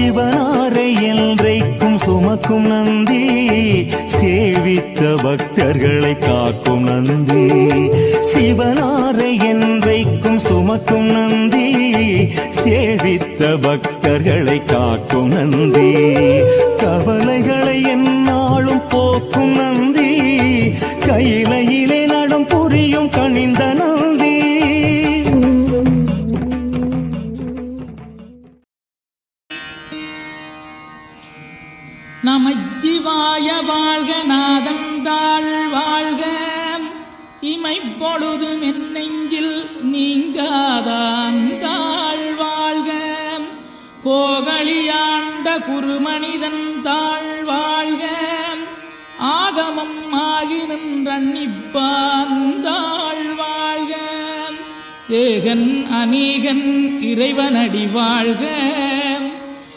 ஜீவனாரை என்றைக்கும் சுமக்கும் நந்தி சேவித்த பக்தர்களை காக்கும் நந்தி. சிவனாரை என்றைக்கும் சுமக்கும் நந்தி சேவித்த பக்தர்களை காக்கும் நந்தி. கவலைகளை என் நமச்சிவாய வாழ்க நாதந்தாள் வாழ்க. இமைப்பொழுதும் என் நெஞ்சில் நீங்காதாந்தாள் வாழ்க. கோகலியாண்ட குருமனிதன் தாழ் வாழ்க. ஆகமம் ஆகி நின்றன்னிப்பாந்தாள் வாழ்க. ஏகன் அநீகன் இறைவனடி வாழ்க.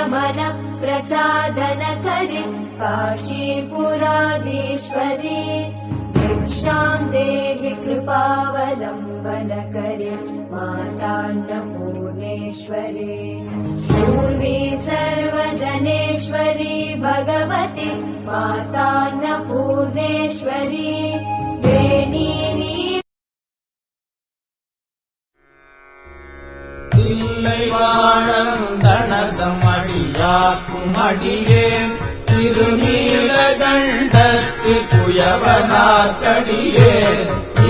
विश्वेशमन प्रसादन करे काशीपुराधीश्वरी भिक्षाम् देहि कृपावलम्बन करे मातान्नपूर्णेश्वरी पूर्वी सर्वजनेश्वरी भगवती मातान्नपूर्णेश्वरी वेणीनी இல்லை வாழந்தனதம் காக்கும் அடியேன் திருநீல தண்டத்து குயவனாத்தடியேன்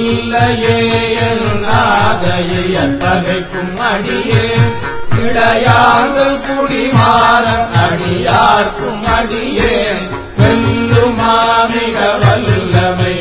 இல்லையே நாதையை தகைக்கும் அடியேன் இடையார்கள் குடிமாறன் அடியார்க்கும் அடியேன் வெல்லுமா மிக வல்லமை